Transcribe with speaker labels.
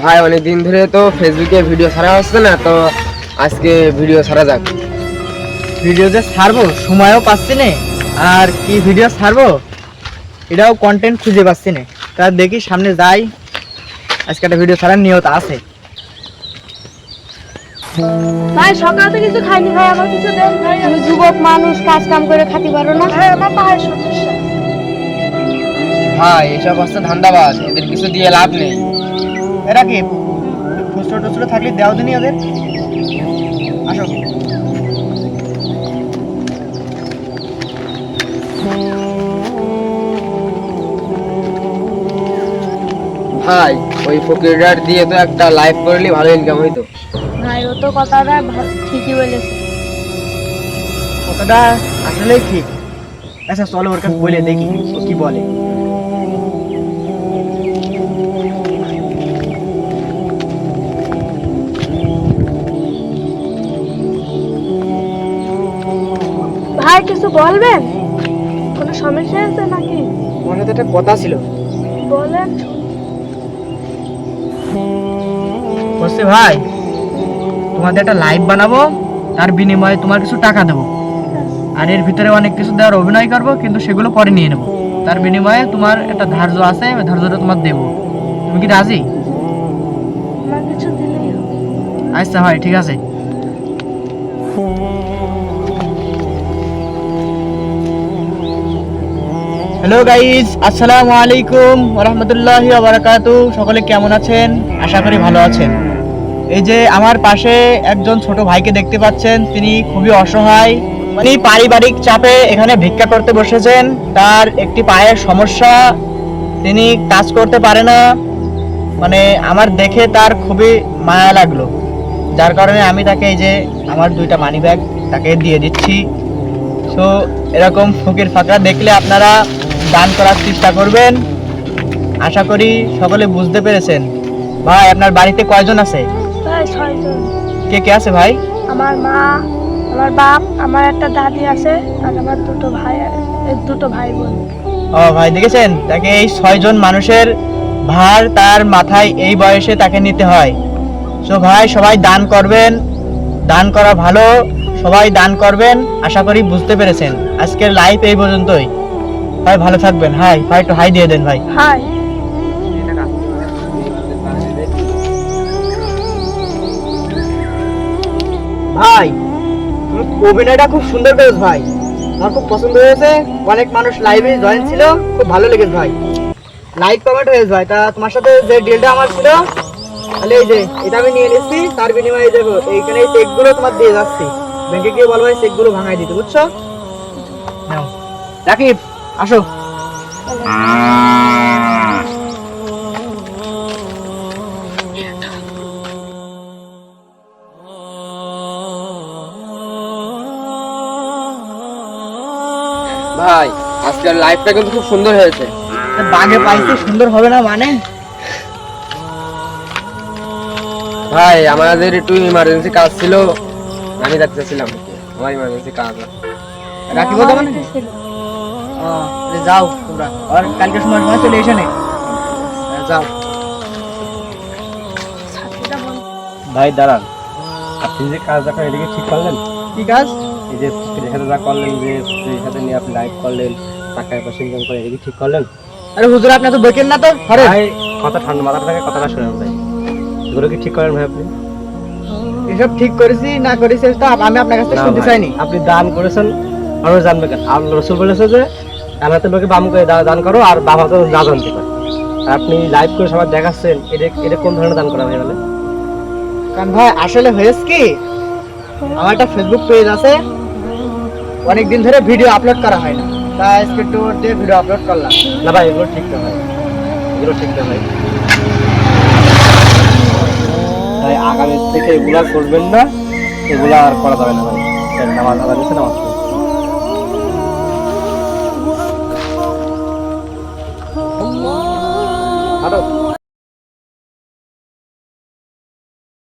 Speaker 1: ভাই অনেক দিন ধরে তো ফেসবুকে ভিডিও ছাড়া হচ্ছে না, তো আজকে ভিডিও ছাড়া যাক।
Speaker 2: ভিডিও যে ছাড়বো, সময়ও পাচ্ছি না। আর কি ভিডিও ছাড়বো? এটাও কন্টেন্ট খুঁজে পাচ্ছি না। তা দেখি সামনে যাই। আজকে একটা ভিডিও ছাড়ার নিয়ত আছে।
Speaker 3: ভাই সকাল থেকে কিছু খাইনি ভাই আমার কিছু দেন ভাই। আমি যুবক মানুষ কাজ কাম করে খাতে পারো না। হ্যাঁ আমার পায়ের সমস্যা।
Speaker 1: ভাই এসব হচ্ছে ধান্দাবাজ এদের কিছু দিয়ে লাভ নেই।
Speaker 2: এরা কি খুচরো টুচরো থাকলে দেওয়া দিনই ওদের? আসো।
Speaker 1: ভাই ওই ফকিরটার দিয়ে তো একটা লাইভ করলে ভালো ইনকাম হইতো।
Speaker 3: ভাই ও তো কথাটা ঠিকই বলেছে।
Speaker 2: কথাটা আসলেই ঠিক। আচ্ছা চলো ওর কাছে বলে দেখি ও কি বলে।
Speaker 3: ভাই কিছু বলবেন? কোনো সমস্যা আছে নাকি?
Speaker 2: মনে সাথে একটা কথা ছিল।
Speaker 3: বলেন।
Speaker 2: বলছি ভাই তোমাদের একটা লাইভ বানাবো তার বিনিময়ে তোমার কিছু টাকা দেবো। আর এর ভিতরে অনেক কিছু দেওয়ার অভিনয় করব কিন্তু সেগুলো পরে নিয়ে নেব। তার বিনিময়ে তোমার একটা ধার্য আছে ওই ধার্যটা তোমার দেবো। তুমি কি রাজি। আচ্ছা ভাই ঠিক আছে। হ্যালো গাইজ আসসালামু আলাইকুম রহমতুল্লাহ বারাকাতু সকলে কেমন আছেন? আশা করি ভালো আছেন। এই যে আমার পাশে একজন ছোট ভাইকে দেখতে পাচ্ছেন, তিনি খুবই অসহায়। মানে পারিবারিক চাপে এখানে ভিক্ষা করতে বসেছেন। তার একটি পায়ের সমস্যা, তিনি কাজ করতে পারে না। মানে আমার দেখে তার খুবই মায়া লাগল। যার কারণে আমি তাকে এই যে আমার দুইটা মানি ব্যাগ তাকে দিয়ে দিচ্ছি। সো এরকম ফকির ফাঁকরা দেখলে আপনারা দান করার চেষ্টা করবেন। আশা করি সকলে বুঝতে পেরেছেন। ভাই, আপনার বাড়িতে কয়জন আছে?
Speaker 3: ভাই ছয়জন।
Speaker 2: কে কে আছে ভাই?
Speaker 3: আমার মা আমার বাপ আমার একটা দাদি আছে আর আমার দুটো ভাই দুটো ভাই বোন।
Speaker 2: ও ভাই দেখেছেন? তাকে এই ছয়জন মানুষের ভার তার মাথায় এই বয়সে তাকে নিতে হয়। সো ভাই সবাই দান করবেন। দান করা ভালো সবাই দান করবেন। আশা করি বুঝতে পেরেছেন। আজকের লাইভ এই পর্যন্তই। ভাই ভালো থাকবেন। হাই ভাই একটু হাই দিয়ে দেন ভাই।
Speaker 3: হাই
Speaker 2: ভাই, তুমি অভিনয়টা খুব সুন্দর করেছ ভাই। আমার খুব পছন্দ হয়েছে। অনেক মানুষ লাইভে জয়েন ছিল। খুব ভালো লেগেছে ভাই। লাইভ কমেন্ট হয়েছে ভাই। তা তোমার সাথে যে ডিলটা আমার ছিল, তাহলে এই যে, এটা আমি নিয়ে নিচ্ছি। তার বিনিময়ে দেখো এইখানে এই চেকগুলো তোমার দিয়ে যাচ্ছি। ব্যাংকে গিয়ে বলব এই চেকগুলো ভাঙাই দিতে, বুঝছ? রাকিব, আসো।
Speaker 1: ভাই আজকের লাইভটা কিন্তু খুব সুন্দর হয়েছে।
Speaker 2: তা বাগে পাইতে সুন্দর হবে না মানে?
Speaker 1: ভাই আমাদের একটু ইমার্জেন্সি কাজ ছিল। আমি যাতে চাচ্ছিলাম আমার ইমার্জেন্সি কাজ।
Speaker 2: রাকিব বলতে মানে? যাও তোমরা। আর কালকে সময় সময় চলে এসে নে। হ্যাঁ, যাও।
Speaker 4: ভাই দাঁড়ান। আপনি যে কাজ দেখা এদিকে ঠিক করলেন।
Speaker 2: কি কাজ?
Speaker 4: এই যে স্ত্রীর সাথে যা করলেন যে স্ত্রীর সাথে নিয়ে আপনি লাইভ করলেন টাকা পয়সা ইনকাম করে এদিকে ঠিক করলেন?
Speaker 2: আরে হুজুর আপনি তো বকেন না তো? হরে
Speaker 4: ভাই কথা ঠান্ডা মাথা থেকে কথাটা শুনেন ভাই। এগুলো কি ঠিক করেন ভাই আপনি?
Speaker 2: এসব ঠিক করেছি না করেছি তো আমি আপনার কাছে শুনতে চাইনি।
Speaker 4: আপনি দান করেছেন আমরা জানবে কেন? আল্লাহ রসুল বলেছে যে ডান হাতে লোকে বাম করে দান করো আর বাম হাতে না জানতে পারে আর আপনি লাইভ করে সবাই দেখাচ্ছেন এটা এটা কোন ধরনের দান করা ভাই বলে
Speaker 2: কারণ ভাই আসলে হয়েছে কি? আমার একটা ফেসবুক পেজ আছে অনেক দিন ধরে ভিডিও আপলোড করা হয় না। তাই আজকে একটু দিয়ে ভিডিও আপলোড করলাম।
Speaker 4: না ভাই, এগুলো ঠিক না ভাই। এগুলো ঠিক না ভাই। তাই আগামী থেকে এগুলা করবেন না, এগুলা আর করা যাবে না ভাই। নামাজ আলাদা নামাজ।